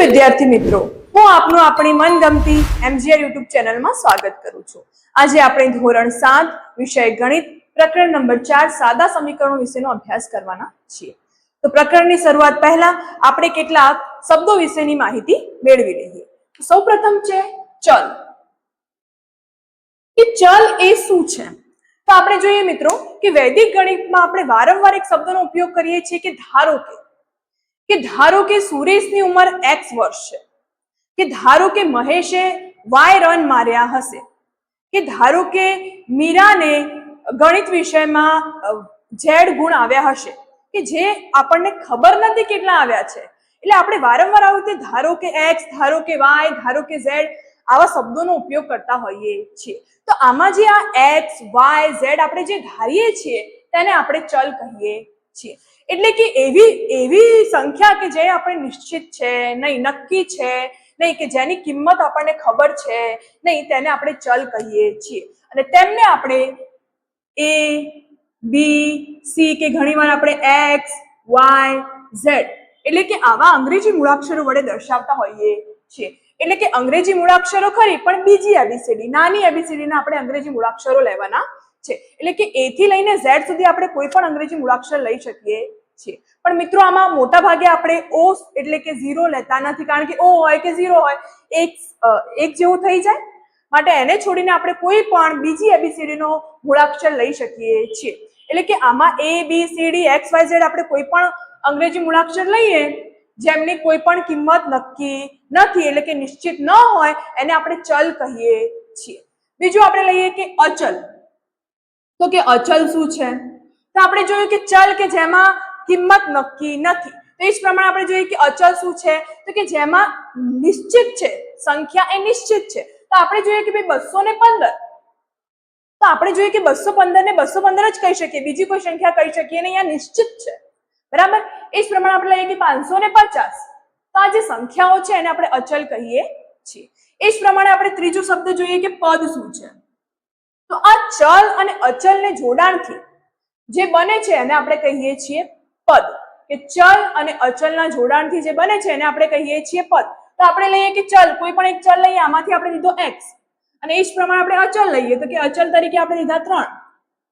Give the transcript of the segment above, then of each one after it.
વિદ્યાર્થી મિત્રો, હું આપનું આપણી મનગમતી એમજીઆર યુટ્યુબ ચેનલમાં સ્વાગત કરું છું. આજે આપણે ધોરણ સાત વિષય ગણિત પ્રકરણ નંબર ચાર સાદા સમીકરણો વિશેનો અભ્યાસ કરવાના છીએ. તો પ્રકરણની શરૂઆત પહેલા આપણે કેટલાક શબ્દો વિશેની માહિતી મેળવી લઈએ. સૌપ્રથમ છે ચલ. કે ચલ એ શું છે? તો આપણે જોઈએ મિત્રો કે વૈદિક ગણિતમાં આપણે વારંવાર એક શબ્દનો ઉપયોગ કરીએ છીએ કે ધારો કે. કે ધારો કે સુરેશની ઉંમર એક્સ વર્ષ છે, કે ધારો કે મહેશે વાય રન માર્યા હશે, કે ધારો કે મીરાને ગણિત વિષયમાં ઝેડ ગુણ આવ્યા હશે, કે જે આપણને ખબર નથી કેટલા આવ્યા છે. એટલે આપણે વારંવાર આવી રીતે ધારો કે એક્સ ધારો કે વાય ધારો કે ઝેડ આવા શબ્દોનો ઉપયોગ કરતા હોઈએ છીએ. તો આમાં જે આ એક્સ વાય ઝેડ આપણે જે ધારીએ છીએ, તેને આપણે ચલ કહીએ છીએ. એટલે કે એવી એવી સંખ્યા કે જે આપણે નિશ્ચિત છે, નહીં, નક્કી છે, નહીં, કે જેની કિંમત આપણને ખબર છે, નહીં, તેને આપણે ચલ કહીએ છીએ. અને તેમને આપણે એ બી સી કે ઘણીવાર આપણે એક્સ વાય ઝેડ એટલે કે આવા અંગ્રેજી મૂળાક્ષરો વડે દર્શાવતા હોઈએ છીએ. એટલે કે અંગ્રેજી મૂળાક્ષરો ખરી, પણ બીજી એબીસીડી નાની એબીસીડીના આપણે અંગ્રેજી મૂળાક્ષરો લેવાના છે. એટલે કે એ થી લઈને ઝેડ સુધી આપણે કોઈ પણ અંગ્રેજી મૂળાક્ષર લઈ શકીએ છીએ પણ મિત્રો, આમાં મોટા ભાગે આપણે ઓ એટલે કે ઝીરો લેતા નથી, કારણ કે ઓ હોય કે ઝીરો હોય, એક એક જેવું થઈ જાય. માટે એને છોડીને આપણે કોઈ પણ બીજી એબીસીડીનો મૂળાક્ષર લઈ શકીએ છીએ. એટલે કે આમાં A B C D X Y Z આપણે કોઈ પણ અંગ્રેજી મૂળાક્ષર લઈએ, જેમની કોઈ પણ કિંમત નક્કી નથી, એટલે કે નિશ્ચિત ન હોય, એને આપણે ચલ કહીએ છીએ. બીજું આપણે લઈએ કે અચલ. તો કે અચલ શું છે? તો આપણે જોયું કે ચલ કે જેમાં કિંમત નક્કી નથી. તો એ જ પ્રમાણે આપણે જોઈએ કે અચલ શું છે? તો કે જેમાં નિશ્ચિત છે, સંખ્યા એ નિશ્ચિત છે. તો આપણે જોઈએ કે ભાઈ બસો ને પંદર. તો આપણે જોઈએ કે બસો પંદર ને બસો પંદર જ કહી શકીએ, બીજી કોઈ સંખ્યા કહી શકીએ નહીં આ નિશ્ચિત છે. બરાબર? એ જ પ્રમાણે આપણે લઈએ કે પાંચસો ને પચાસ. તો આ જે સંખ્યાઓ છે એને આપણે અચલ કહીએ છીએ. એ જ પ્રમાણે આપણે ત્રીજો શબ્દ જોઈએ કે પદ શું છે? તો આ ચલ અને અચલને જોડાણથી જે બને છે એને આપણે કહીએ છીએ પદ, કે ચલ અને અચલના જોડાણથી જે બને છે એને આપણે કહીએ છીએ પદ. તો આપણે લઈએ કે ચલ, કોઈ પણ એક ચલ લઈએ, આમાંથી આપણે લીધો એક્સ અને એ જ પ્રમાણે આપણે અચલ લઈએ, તો કે અચલ તરીકે આપણે લીધા ત્રણ.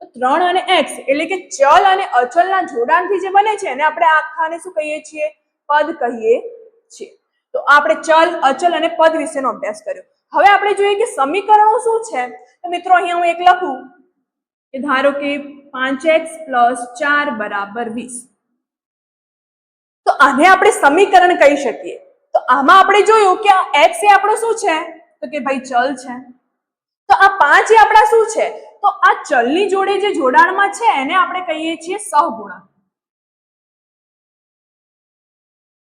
તો ત્રણ અને એક્સ એટલે કે ચલ અને અચલના જોડાણથી જે બને છે એને આપણે આખાને શું કહીએ છીએ? પદ કહીએ છીએ. તો આપણે ચલ, અચલ અને પદ વિશેનો અભ્યાસ કર્યો. હવે આપણે જોઈએ કે સમીકરણો શું છે? તો મિત્રો, અહીંયા હું એક લખું કે ધારો કે પાંચ એક્સ પ્લસ ચાર બરાબર વીસ. આને આપણે સમીકરણ કહી શકીએ. તો આમાં આપણે જોયું કે આ એક્સ એ આપણો શું છે? તો કે ભાઈ ચલ છે. તો આ પાંચ એ આપણા શું છે? તો આ ચલની જોડે જે જોડાણમાં છે, એને આપણે કહીએ છીએ સહગુણક.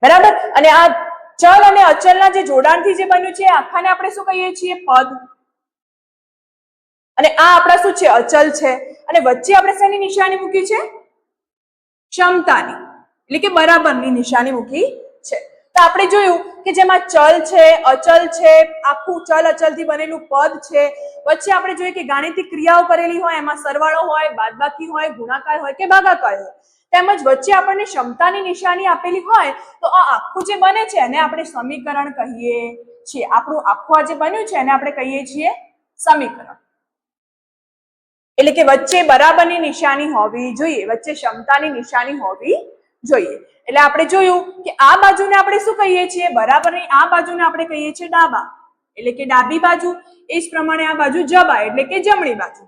બરાબર? અને આ ચલ અને અચલના જે જોડાણથી જે બન્યું છે આખાને આપણે શું કહીએ છીએ? પદ. અને આ આપણા શું છે? અચલ છે. અને વચ્ચે આપણે શેની નિશાની મૂકી છે? ક્ષમતાની. એટલે કે બરાબરની નિશાની મૂકી છે. તો આપણે જોયું કે જેમાં ચલ છે, અચલ છે, આખું ચલ અચલથી બનેલું પદ છે. વચ્ચે આપણે જોઈએ કે ગાણિતિક ક્રિયાઓ કરેલી હોય, એમાં સરવાળો હોય, બાદબાકી હોય, ગુણાકાર હોય કે ભાગાકાર હોય. તેમજ વચ્ચે આપણને ક્ષમતાની નિશાની આપેલી હોય, તો આ આખું જે બને છે, એને આપણે સમીકરણ કહીએ છીએ. આપણું આખું આ જે બન્યું છે, એને આપણે કહીએ છીએ સમીકરણ. એટલે કે વચ્ચે બરાબરની નિશાની હોવી જોઈએ, વચ્ચે ક્ષમતાની નિશાની હોવી જોઈએ. એટલે આપણે જોયું કે આ બાજુને આપણે શું કહીએ છીએ? બરાબરની આ બાજુને આપણે કહીએ છીએ ડાબા. એટલે કે ડાબી બાજુ, એ જ પ્રમાણે આ બાજુ જબા એટલે કે જમણી બાજુ.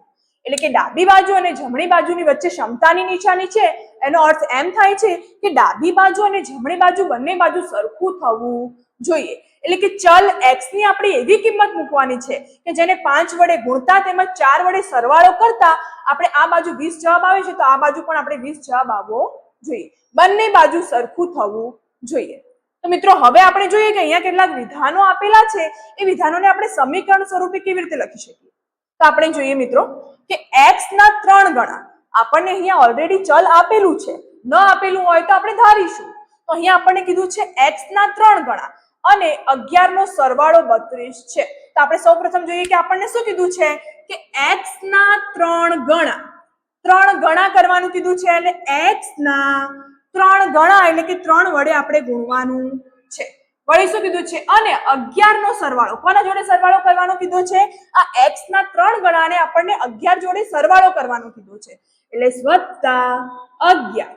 એટલે કે ડાબી બાજુ અને જમણી બાજુની વચ્ચે ક્ષમતાની નિશાની છે. એનો અર્થ એમ થાય છે કે ડાબી બાજુ અને જમણી બાજુ બંને બાજુ સરખું થવું જોઈએ. એટલે કે ચલ એક્સની આપણે એવી કિંમત મૂકવાની છે કે જેને પાંચ વડે ગુણતા તેમજ ચાર વડે સરવાળો કરતા આપણે આ બાજુ વીસ જવાબ આવે છે, તો આ બાજુ પણ આપણે વીસ જવાબ આવવો જોઈએ. બંને બાજુ સરખું થવું જોઈએ. તો મિત્રો, હવે આપણે જોઈએ કે અહીંયા કેટલાક વિધાનો આપેલા છે. એ વિધાનોને આપણે સમીકરણ સ્વરૂપે કેવી રીતે લખી શકીએ? તો આપણે જોઈએ મિત્રો, કે એક્સ ના ત્રણ ગણા આપણને અહીંયા ઓલરેડી ચલ આપેલું છે. ન આપેલું હોય તો આપણે ધારીશું. તો અહીંયા આપણને કીધું છે એક્સ ના ત્રણ ગણા અને અગિયાર નો સરવાળો બત્રીસ છે. તો આપણે સૌપ્રથમ જોઈએ કે આપણને શું કીધું છે? કે એક્સ ના ત્રણ ગણા ત્રણ ગણા કરવાનું કીધું છે એટલે એક્સ ના ત્રણ ગણા એટલે કે ત્રણ વડે આપણે ગુણવાનું છે. વળી શું કીધું છે? અને અગિયાર નો સરવાળો. કોના જોડે સરવાળો કરવાનો કીધો છે? આ એક્સ ના ત્રણ ગણાને આપણને અગિયાર જોડે સરવાળો કરવાનો કીધો છે. એટલે વત્તા અગિયાર.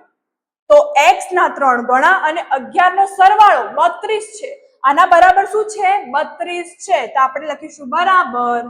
તો એક્સ ના ત્રણ ગણા અને અગિયાર નો સરવાળો બત્રીસ છે. આના બરાબર શું છે? બત્રીસ છે. તો આપણે લખીશું બરાબર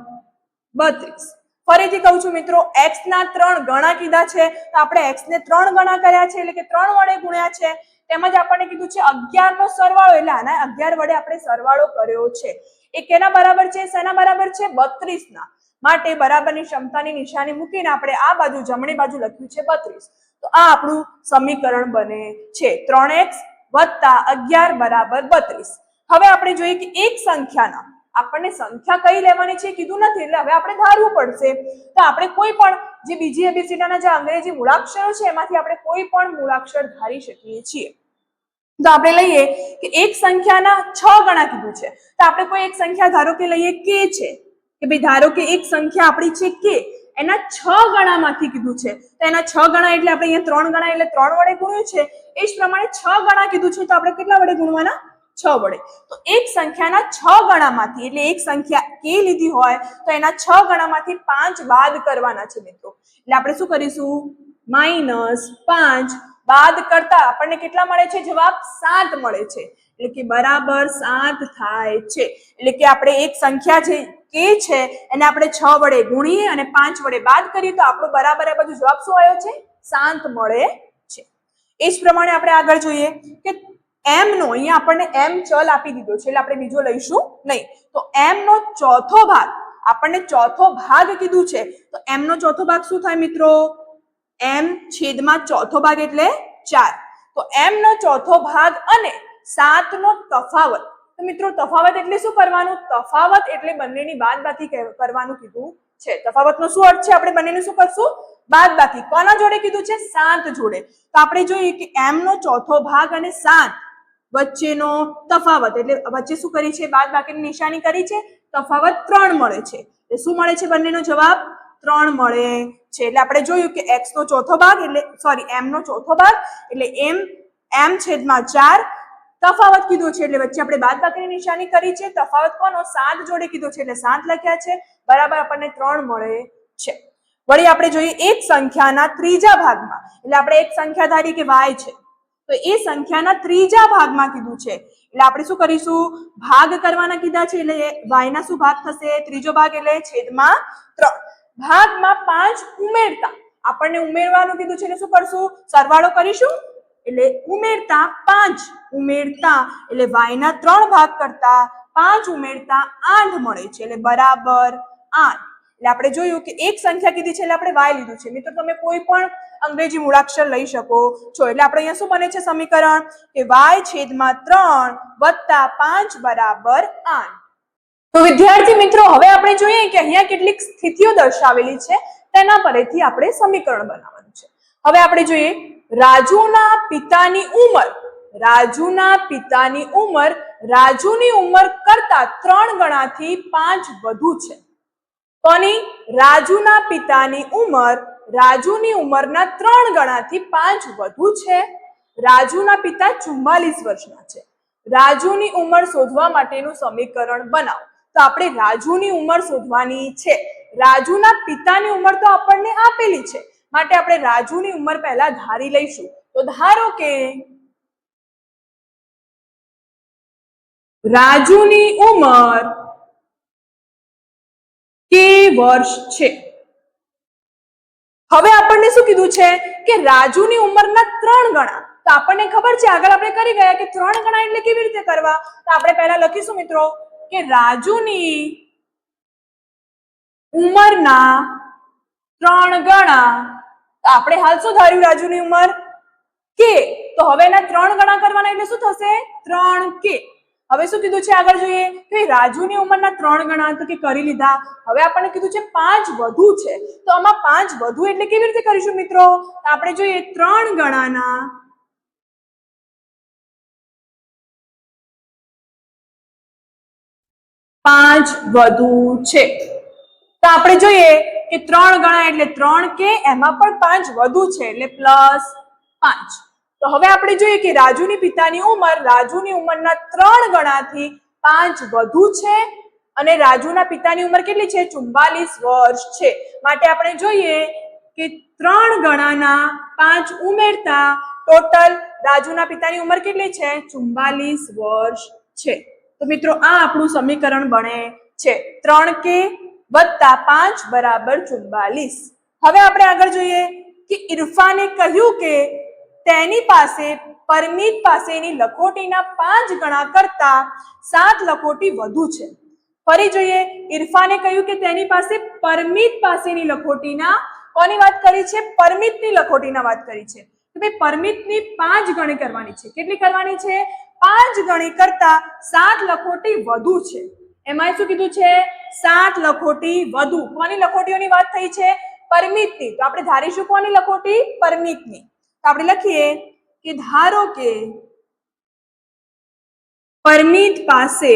બત્રીસ. ફરીથી કહું છું મિત્રો એક્સ ના ત્રણ ગણા કીધા છે, તો આપણે એક્સ ને ત્રણ ગણા કર્યા છે, એટલે કે ત્રણ વડે ગુણ્યા છે. તેમજ આપણને કીધું છે અગિયાર નો સરવાળો, એટલે આના અગિયાર વડે આપણે સરવાળો કર્યો છે. એ કેના બરાબર છે, શેના બરાબર છે? બત્રીસ ના માટે બરાબરની ક્ષમતાની નિશાની મૂકીને આપણે આ બાજુ, જમણી બાજુ લખ્યું છે બત્રીસ. તો આ આપણું સમીકરણ બને છે. ત્રણ એક્સ વત્તા અગિયાર બરાબર બત્રીસ. હવે આપણે જોઈએ કે એક સંખ્યાના આપણને સંખ્યા કઈ લેવાની છે કીધું નથી, એટલે હવે આપણે ધારવું પડશે. તો આપણે કોઈ પણ જે બીજી એબીસીડાના જે અંગ્રેજી મૂળાક્ષરો છે, એમાંથી આપણે કોઈ પણ મૂળાક્ષર ધારી શકીએ છીએ. તો આપણે લઈએ કે એક સંખ્યાના છ ગણા કીધું છે. તો આપણે કોઈ એક સંખ્યા ધારો કે લઈએ કે છે. કે ભાઈ ધારો કે એક સંખ્યા આપણી છે કે, એના છ ગણામાંથી કીધું છે. તો એના છ ગણા એટલે આપણે અહીંયા ત્રણ ગણા એટલે ત્રણ વડે ગુણ્યું છે. એ જ પ્રમાણે છ ગણા કીધું છે તો આપણે કેટલા વડે ગુણવાના? છ વડે. તો એક સંખ્યાના છ ગણામાંથી, એટલે એક સંખ્યા કે લીધી હોય, તો એના છ ગણામાંથી પાંચ બાદ કરવાના છે મિત્રો. એટલે આપણે શું કરીશું? માઇનસ પાંચ બાદ કરતા આપણને કેટલા મળે છે? જવાબ સાત મળે છે. એટલે કે બરાબર સાત થાય છે. એટલે કે આપણે એક સંખ્યા છે કે છે, એને આપણે છ વડે ગુણીએ અને પાંચ વડે બાદ કરીએ, તો આપણો બરાબર આ બધું જવાબ શું આવ્યો છે? સાત મળે છે. એ જ પ્રમાણે આપણે આગળ જોઈએ કે એમ નો, અહીંયા આપણને એમ ચલ આપી દીધો છે, એટલે આપણે બીજો લઈશું નહીં. તો એમ નો ચોથો ભાગ, આપણને ચોથો ભાગ કીધું છે. તો એમ નો ચોથો ભાગ શું થાય મિત્રો? એમ છેદમાં ચોથો ભાગ એટલે ચાર. તો એમ નો ચોથો ભાગ અને સાત નો તફાવત. તો મિત્રો, તફાવત એટલે શું કરવાનું? તફાવત એટલે બંનેની બાદ બાકી કરવાનું કીધું છે. તફાવતનો શું અર્થ છે? આપણે બંનેનું શું કરશું? બાદબાકી. કોના જોડે કીધું છે? સાત જોડે. તો આપણે જોઈએ કે એમ નો ચોથો ભાગ અને સાત વચ્ચેનો તફાવત. એટલે વચ્ચે શું કરી છે? બાદ બાકીની નિશાની કરી છે. તફાવત ત્રણ મળે છે. એટલે શું મળે છે બંનેનો જવાબ? ત્રણ મળે છે. એટલે આપણે જોયું કે એક્સ નો ચોથો ભાગ એટલે સોરી એમ નો ચોથો ભાગ એટલે એમ એમ છેદમાં ચાર તફાવત કીધું છે. એટલે વચ્ચે આપણે બાદ બાકીની નિશાની કરી છે. તફાવત કોનો? સાત જોડે કીધું છે. એટલે સાત લખ્યા છે. બરાબર આપણને ત્રણ મળે છે. વળી આપણે જોઈએ એક સંખ્યાના ત્રીજા ભાગમાં. એટલે આપણે એક સંખ્યા ધારી કે વાય છે. તો એ સંખ્યાના ત્રીજા ભાગમાં કીધું છે. એટલે આપણે શું કરીશું? ભાગ કરવાના કીધા છે, એટલે વાયના શું ભાગ થશે? ત્રીજો ભાગ એટલે છેદમાં ત્રણ. ભાગમાં પાંચ ઉમેરતા. આપણને ઉમેરવાનું કીધું છે, એટલે શું કરશું? સરવાળો કરીશું. એટલે ઉમેરતા પાંચ. ઉમેરતા એટલે વાયના ત્રણ ભાગ કરતા પાંચ ઉમેરતા આઠ મળે છે. એટલે બરાબર આઠ. એટલે આપણે જોયું કે એક સંખ્યા કીધી છે એટલે આપણે વાય લીધું છે. મિત્રો, તમે કોઈ પણ અંગ્રેજી મૂળાક્ષર લઈ શકો છો. એટલે આપણે અહીંયા શું બને છે સમીકરણ? કે વાય છેદમાં ત્રણ વત્તા પાંચ બરાબર આઠ. તો વિદ્યાર્થી મિત્રો, હવે આપણે જોઈએ કે અહીંયા કેટલીક સ્થિતિઓ દર્શાવેલી છે. તેના પરથી આપણે સમીકરણ બનાવવાનું છે. હવે આપણે જોઈએ, રાજુના પિતાની ઉંમર. રાજુના પિતાની ઉંમર રાજુની ઉંમર કરતા ત્રણ ગણાથી પાંચ વધુ છે. કોની? રાજુના પિતાની ઉંમર. રાજુની ઉંમરના ત્રણ ગણાથી પાંચ વધુ છે. રાજુના પિતા ચુમ્માલીસ વર્ષના છે. રાજુની ઉંમર શોધવા માટેનું સમીકરણ બનાવો. તો આપણે રાજુની ઉંમર શોધવાની છે. રાજુના પિતાની ઉંમર તો આપણને આપેલી છે. માટે આપણે રાજુની ઉંમર પહેલા ધારી લઈશું. તો ધારો કે રાજુની ઉંમર કે વર્ષ છે? હવે આપણને શું કીધું છે? કે રાજુની ઉંમરના ત્રણ ગણા. તો આપણને ખબર છે, આગળ આપણે કરી ગયા કે ત્રણ ગણા એટલે કેવી રીતે કરવા? તો આપણે પહેલા લખીશું મિત્રો કે રાજુની ઉંમરના ત્રણ ગણા. તો આપણે હાલ શું ધાર્યું રાજુની ઉંમર? કે. તો હવે એના ત્રણ ગણા કરવાના એટલે શું થશે? ત્રણ કે. હવે શું કીધું છે આગળ જોઈએ? કે રાજુની ઉંમરના ત્રણ ગણા તો કે કરી લીધા. હવે આપણને કીધું છે પાંચ વધુ છે. તો આમાં પાંચ વધુ એટલે કેવી રીતે કરીશું મિત્રો? તો આપણે જોઈએ ત્રણ ગણાના પાંચ વધુ છે. તો આપણે જોઈએ કે ત્રણ ગણા એટલે ત્રણ કે એમાં પણ પાંચ વધુ છે. એટલે પ્લસ પાંચ. તો હવે આપણે જોઈએ કે રાજુની પિતાની ઉંમર, રાજુની ઉંમરના ત્રણ ગણાથી પાંચ વધુ છે અને રાજુના પિતાની ઉંમર કેટલી છે? ચુમ્બાલીસ વર્ષ છે. માટે આપણે જોઈએ કે ત્રણ ગણાના પાંચ ઉમેરતા ટોટલ રાજુના પિતાની ઉંમર કેટલી છે? ચુમ્બાલીસ વર્ષ છે. તો મિત્રો, આ આપણું સમીકરણ બને છે. ત્રણ કે વત્તા પાંચ બરાબર ચુમ્બાલીસ હવે આપણે આગળ જોઈએ કે ઇરફાને કહ્યું કે તેની પાસે, પરમિત પાસેની લખોટીના પાંચ ગણા કરતા સાત લખોટી વધુ છે. ફરી જોઈએ, ઇરફાને કહ્યું કે તેની પાસે પરમિત પાસેની લખોટીના કોની વાત કરી છે? પરમિતની લખોટીના વાત કરી છે. તો ભાઈ, પરમિતની પાંચ ગણી કરવાની છે. કેટલી કરવાની છે? પાંચ ગણી કરતા સાત લખોટી વધુ છે. એમાં શું કીધું છે? સાત લખોટી વધુ. કોની લખોટીઓની વાત થઈ છે? પરમિતની. તો આપણે ધારીશું કોની લખોટી? પરમિતની. આપણે લખીએ કે ધારો કે પરમિત પાસે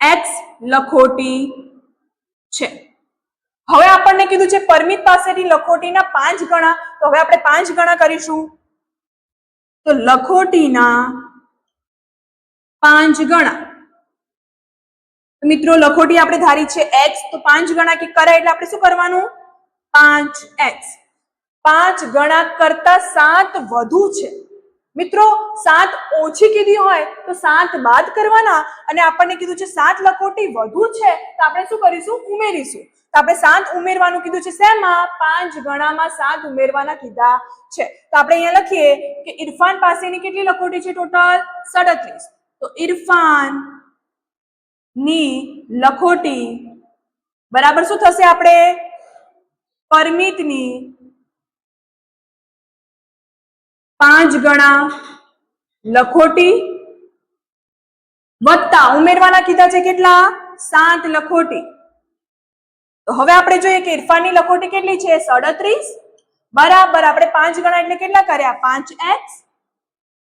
એક્સ લખોટી છે. હવે આપણને કીધું છે પરમિત પાસેની લખોટીના પાંચ ગણા, તો હવે આપણે પાંચ ગણા કરીશું. તો લખોટીના પાંચ ગણા. મિત્રો, લખોટી આપણે ધારી છે એક્સ તો પાંચ ગણા કે કરે એટલે આપણે શું કરવાનું? પાંચ એક્સ પાંચ ગણા કરતા સાત વધુ છે. મિત્રો, સાત ઓછી કીધી હોય તો સાત બાદ કરવાના અને આપણને કીધું છે સાત લખોટી વધુ છે, તો આપણે શું કરીશું? ઉમેરીશું. તો આપણે સાત ઉમેરવાનું કીધું છે શેમાં? પાંચ ગણામાં સાત ઉમેરવાના કીધા છે. તો આપણે અહીંયા લખીએ કે ઇરફાન પાસેની કેટલી લખોટી છે ટોટલ? સડત્રીસ. તો ઇરફાનની લખોટી બરાબર શું થશે આપણે? પરમિતની પાંચ ગણા લખોટી વત્તા ઉમેરવાના કીધા છે કેટલા? સાત લખોટી. તો હવે આપણે જોઈએ કે ઇરફાનની લખોટી કેટલી છે? સડત્રીસ. બરાબર, આપણે પાંચ ગણા એટલે કેટલા કર્યા? પાંચ એક્સ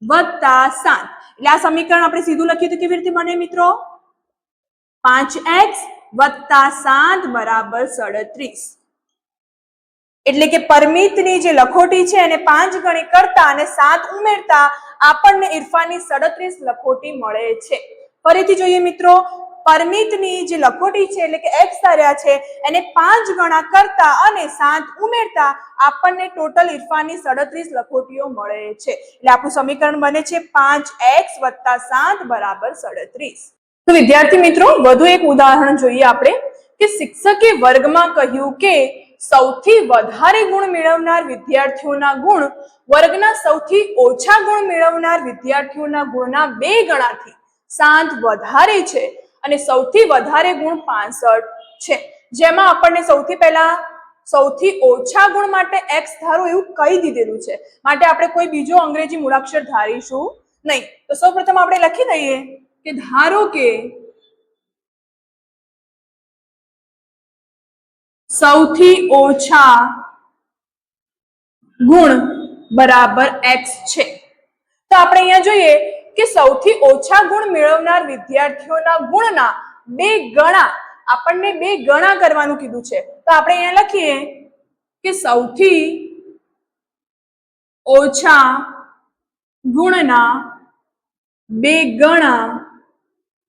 વત્તા સાત. એટલે આ સમીકરણ આપણે સીધું લખ્યું તો કેવી રીતે બને મિત્રો? પાંચ એક્સ વત્તા સાત બરાબર સડત્રીસ. એટલે કે પરમિતની જે લખોટી છે એને પાંચ ગણી કરતા અને સાત ઉમેરતા આપણને ઇરફાનની સડત્રીસ લખોટી મળે છે. ફરીથી જોઈએ મિત્રો, પરમિતની જે લખોટી છે એટલે કે એક્સ તાર્યા છે, એને પાંચ ગણા કરતા અને સાત ઉમેરતા આપણને ટોટલ ઇરફાનની સડત્રીસ લખોટીઓ મળે છે. એટલે આપણું સમીકરણ બને છે પાંચ એક્સ વત્તા સાત બરાબર સડત્રીસ. તો વિદ્યાર્થી મિત્રો, વધુ એક ઉદાહરણ જોઈએ આપણે, કે શિક્ષકે વર્ગમાં કહ્યું કે સૌથી વધારે ગુણ મેળવનાર વિદ્યાર્થીઓના ગુણ વર્ગના સૌથી ઓછા ગુણ મેળવનાર વિદ્યાર્થીઓના ગુણના બે ગણાથી સાત વધારે છે અને સૌથી વધારે ગુણ પાસઠ છે. જેમાં આપણને સૌથી પહેલા સૌથી ઓછા ગુણ માટે એક્સ ધારો એવું કહી દીધેલું છે. માટે આપણે કોઈ બીજો અંગ્રેજી મૂળાક્ષર ધારીશું નહીં. તો સૌપ્રથમ આપણે લખી દઈએ કે ધારો કે સૌથી ઓછા ગુણ બરાબર એક્સ છે. તો આપણે અહીંયા જોઈએ કે સૌથી ઓછા ગુણ મેળવનાર વિદ્યાર્થીઓના ગુણના બે ગણા, આપણને બે ગણા કરવાનું કીધું છે. તો આપણે અહીંયા લખીએ કે સૌથી ઓછા ગુણના બે ગણા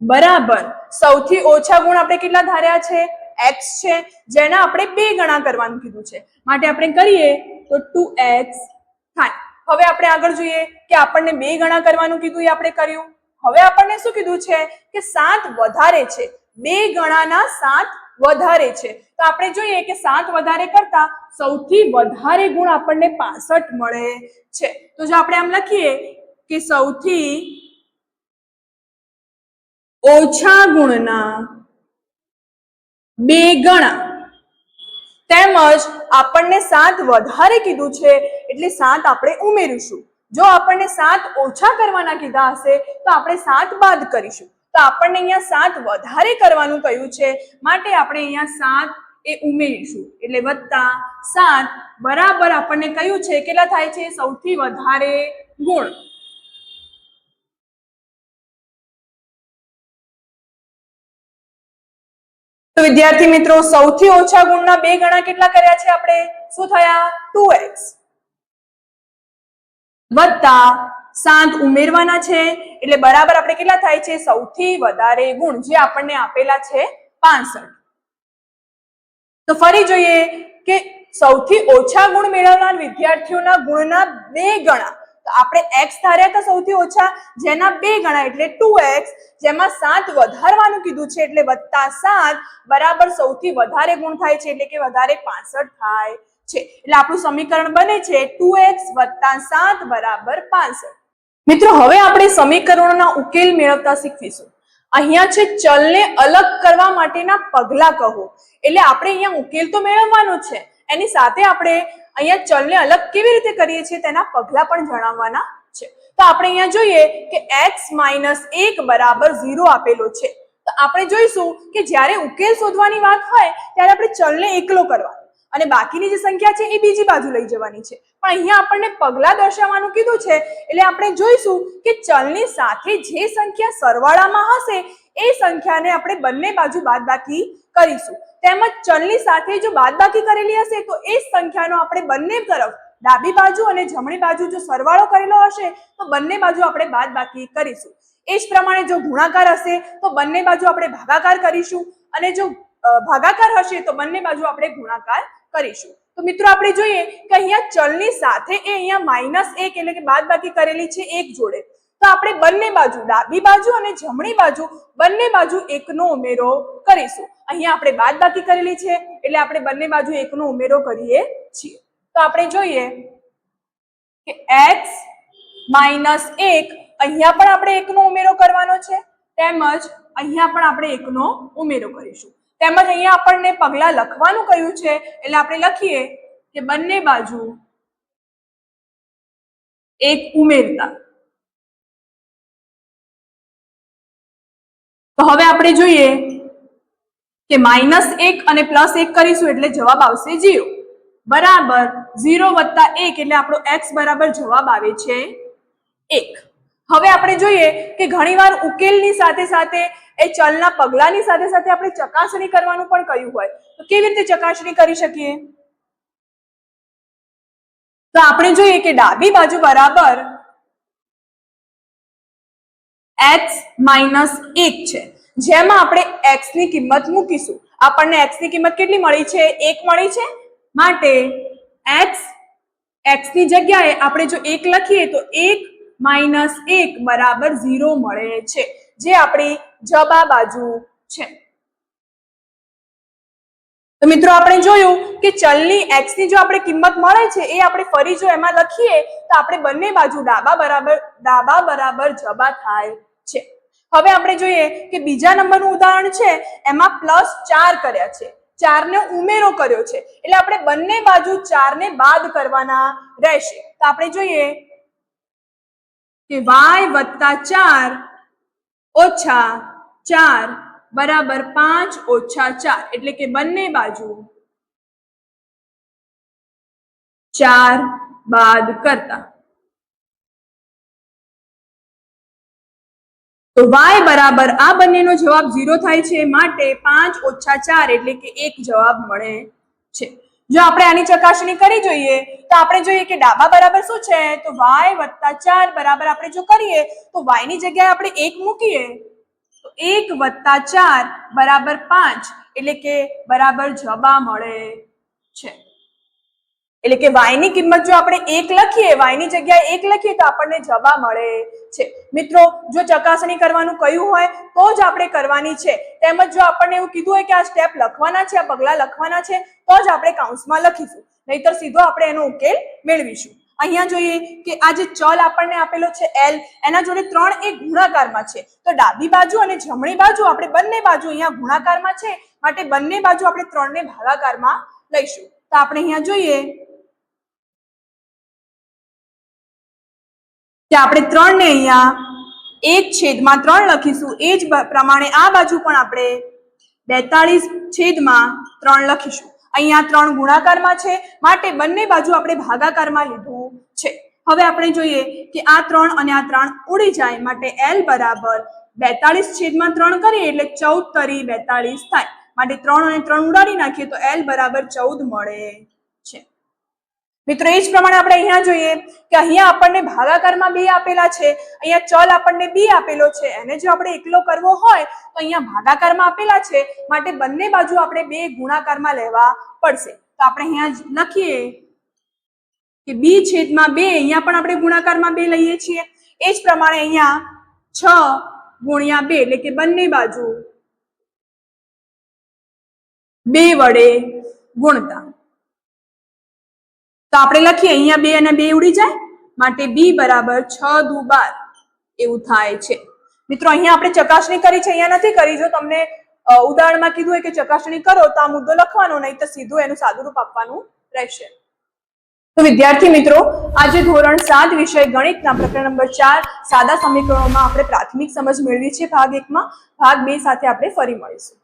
બરાબર. સૌથી ઓછા ગુણ આપણે કેટલા ધાર્યા છે? એક્સ છે, જેના આપણે બે ગણા કરવાનું કીધું છે. માટે આપણે કરીએ તો ટુ એક્સ થાય. હવે આપણે આગળ જોઈએ કે આપણને બે ગણા કરવાનું કીધું એ આપણે કર્યું. હવે આપણને શું કીધું છે કે સાત વધારે છે. બે ગણાના સાત વધારે છે. તો આપણે જોઈએ કે સાત વધારે કરતા સૌથી વધારે ગુણ આપણને પાસઠ મળે છે. તો જો આપણે આમ લખીએ કે સૌથી ઓછા ગુણના બે ગણા. તેમજ આપણને સાત વધારે કીધું છે, એટલે સાત આપણે ઉમેરીશું. જો આપણને સાત ઓછા કરવાના કીધા હશે, તો આપણે સાત બાદ કરીશું. તો આપણને અહીંયા સાત વધારે કરવાનું કહ્યું છે, માટે આપણે અહીંયા સાત એ ઉમેરીશું. એટલે વત્તા સાત બરાબર આપણને કહ્યું છે, કેટલા થાય છે? સૌથી વધારે ગુણ. તો વિદ્યાર્થી મિત્રો, સૌથી ઓછા ગુણના બે ગણા કેટલા કર્યા છે આપણે? શું થયા? ટુ એક્સ વત્તા સાત ઉમેરવાના છે, એટલે બરાબર આપણે કેટલા થાય છે? સૌથી વધારે ગુણ જે આપણને આપેલા છે, પાંસઠ. તો ફરી જોઈએ કે સૌથી ઓછા ગુણ મેળવનાર વિદ્યાર્થીઓના ગુણના બે ગણા. આપણે એક્સ ધાર્યા હતા સૌથી ઓછા જેના બે ગણા એટલે ટુ એક્સ જેમાં સાત વધારવાનું કીધું છે એટલે વત્તા સાત બરાબર સૌથી વધારે ગુણ થાય છે એટલે કે વધારે પાસઠ થાય છે. એટલે આપણું સમીકરણ બને છે ટુ એક્સ વત્તા સાત બરાબર પાસઠ. મિત્રો, હવે આપણે સમીકરણોના ઉકેલ મેળવતા શીખીશું અહીંયા છે ચલને અલગ કરવા માટેના પગલા કહો. એટલે આપણે અહીંયા ઉકેલ તો મેળવવાનો છે. એની સાથે આપણે અહીંયા ચલને અલગ કેવી રીતે કરીએ છીએ તેના પગલા પણ જણાવવાના છે. તો આપણે અહીંયા જોઈએ કે એક્સ માઇનસ એક બરાબર ઝીરો આપેલો છે. તો આપણે જોઈશું કે જ્યારે ઉકેલ શોધવાની વાત હોય, ત્યારે આપણે ચલને એકલો કરવાનો. અને બાકીની જે સંખ્યા છે એ બીજી બાજુ લઈ જવાની છે. પણ અહીંયા આપણને પગલા દર્શાવવાનું કીધું છે, એટલે આપણે જોઈશું કે ચલની સાથે જે સંખ્યા સરવાળામાં હશે, એ સંખ્યાને આપણે બંને બાજુ બાદબાકી કરીશું. તેમજ ચલની સાથે જો બાદબાકી કરેલી હશે, તો એ સંખ્યાનો આપણે બંને તરફ ડાબી બાજુ અને જમણી બાજુ જો સરવાળો કરેલો હશે, તો બંને બાજુ આપણે બાદબાકી કરીશું. એ જ પ્રમાણે જો ગુણાકાર હશે, તો બંને બાજુ આપણે ભાગાકાર કરીશું અને જો ભાગાકાર હશે, તો બંને બાજુ આપણે ગુણાકાર કરીશું. તો મિત્રો આપણે જોઈએ કે અહીંયા ચલની સાથે એ અહીંયા માઇનસ એક એટલે કે બાદબાકી કરેલી છે, એક જોડે. તો આપણે બંને બાજુ, ડાબી બાજુ અને જમણી બાજુ બંને બાજુ એકનો ઉમેરો કરીશું. અહીંયા આપણે બાદબાકી કરેલી છે, એટલે આપણે બંને બાજુ એકનો ઉમેરો કરીએ છીએ. તો આપણે જોઈએ કે એક્સ માઇનસ એક, અહીંયા પણ આપણે એકનો ઉમેરો કરવાનો છે, તેમજ અહીંયા પણ આપણે એકનો ઉમેરો કરીશું. તેમજ અહીંયા આપણને પગલા લખવાનું કહ્યું છે, એટલે આપણે લખીએ કે બંને બાજુ એક ઉમેરતા. તો હવે આપણે જોઈએ કે માઇનસ એક અને પ્લસ એક કરીશું એટલે જવાબ આવશે જીરો. બરાબર ઝીરો વત્તા એક એટલે આપણો એક્સ બરાબર જવાબ આવે છે એક. હવે આપણે જોઈએ કે ઘણીવાર ઉકેલની સાથે સાથે એ ચલના પગલાની સાથે સાથે આપણે ચકાસણી કરવાનું પણ કહ્યું હોય. તો કેવી રીતે ચકાસણી કરી શકીએ? તો આપણે જોઈએ કે ડાબી બાજુ બરાબર એક્સ માઇનસ એક છે. જેમાં આપણે એક્સની કિંમત મૂકીશું. આપણને એક્સની કિંમત કેટલી મળી છે? એક મળી છે. માટે એક્સ એક્સની જગ્યાએ આપણે જો એક લખીએ તો એક માઇનસ એક બરાબર ઝીરો મળે છે. જે આપણી જબા બાજુ છે. તો મિત્રો, આપણે જોયું કે ચલની x ની જો આપણે કિંમત મળે છે, એ આપણે ફરી જો એમાં લખીએ, તો આપણે બંને બાજુ ડાબા બરાબર ડાબા બરાબર જબા થાય છે. હવે આપણે જોઈએ કે બીજા નંબરનું ઉદાહરણ છે, એમાં પ્લસ ચાર કર્યા છે. ચારને ઉમેરો કર્યો છે. એટલે આપણે બંને બાજુ ચારને બાદ કરવાના રહેશે. તો આપણે જોઈએ કે વાય વત્તા ચાર ઓછા ચાર બરાબર પાંચ ઓછા ચાર, એટલે કે બંને બાજુ ચાર બાદ કરતા. તો વાય બરાબર આ બંનેનો જવાબ ઝીરો થાય છે માટે પાંચ ઓછા ચાર એટલે કે એક જવાબ મળે છે. જો આપણે આની ચકાસણી કરી જોઈએ, તો આપણે જોઈએ કે ડાબા બરાબર શું છે? તો વાય વત્તા ચાર બરાબર આપણે જો કરીએ, તો વાયની જગ્યાએ આપણે એક મૂકીએ. તો એક વત્તા ચાર બરાબર પાંચ એટલે કે બરાબર જબા મળે છે. એટલે કે વાયની કિંમત જો આપણે એક લખીએ વાયની જગ્યાએ એક લખીએ તો આપણને જવાબ મળે છે. મિત્રો, જો ચકાસણી કરવાનું કયું હોય તો જ આપણે કરવાની છે. તેમજ જો આપણને એવું કીધું હોય કે આ સ્ટેપ લખવાના છે, આ પગલા લખવાના છે, તો જ આપણે કાઉન્સમાં લખીશું. નહીતર સીધો આપણે એનો ઉકેલ મેળવીશું. અહીંયા જોઈએ કે આ જે ચલ આપણને આપેલો છે એલ એના જોડે ત્રણ એ ગુણાકારમાં છે. તો ડાબી બાજુ અને જમણી બાજુ આપણે બંને બાજુ અહીંયા ગુણાકારમાં છે, માટે બંને બાજુ આપણે ત્રણને ભાગાકારમાં લઈશું. તો આપણે અહીંયા જોઈએ કે આપણે ત્રણ ને અહીંયા એક છેદમાં ત્રણ લખીશું. એ જ પ્રમાણે આ બાજુ પણ આપણે બેતાળીસ છેદમાં ત્રણ લખીશું. અહીંયા ત્રણ ગુણાકારમાં છે, માટે બંને બાજુ આપણે ભાગાકારમાં લીધું. હવે આપણે જોઈએ કે આ ત્રણ અને આ ત્રણ ઉડી જાય માટે એલ બરાબર બેતાળીસ છેદમાં ત્રણ કરીએ એટલે ચૌદ તરી બેતાળીસ થાય. માટે ત્રણ અને ત્રણ ઉડાડી નાખીએ તો એલ બરાબર ચૌદ મળે છે. મિત્રો, એ જ પ્રમાણે આપણે અહીંયા જોઈએ કે અહીંયા આપણને ભાગાકારમાં બે આપેલા છે. અહીંયા ચલ આપણને બી આપેલો છે. એને જો આપણે એકલો કરવો હોય તો અહીંયા ભાગાકારમાં આપેલા છે. માટે બંને બાજુ આપણે બે ગુણાકારમાં લેવા પડશે. તો આપણે અહીંયા લખીએ. કે બી છેદમાં બે, અહીંયા પણ આપણે ગુણાકારમાં બે લઈએ છીએ. એ જ પ્રમાણે અહીંયા છ ગુણ્યા બે, એટલે કે બંને બાજુ બે વડે ગુણતા. તો આપણે લખીએ, અહીંયા બે અને બે ઉડી જાય, માટે બી બરાબર છ દુ બાર. એવું થાય છે. મિત્રો, અહીંયા આપણે ચકાસણી કરી છે, અહીંયા નથી કરી. જો તમને ઉદાહરણમાં કીધું હોય કે ચકાસણી કરો, તો આ મુદ્દો લખવાનો, નહીં તો સીધું એનું સાદુરૂપ આપવાનું રહેશે. તો વિદ્યાર્થી મિત્રો, આજે ધોરણ સાત વિષય ગણિતના પ્રકરણ નંબર ચાર, સાદા સમીકરણોમાં આપણે પ્રાથમિક સમજ મેળવી છે, ભાગ એકમાં. ભાગ બે સાથે આપણે ફરી મળીશું.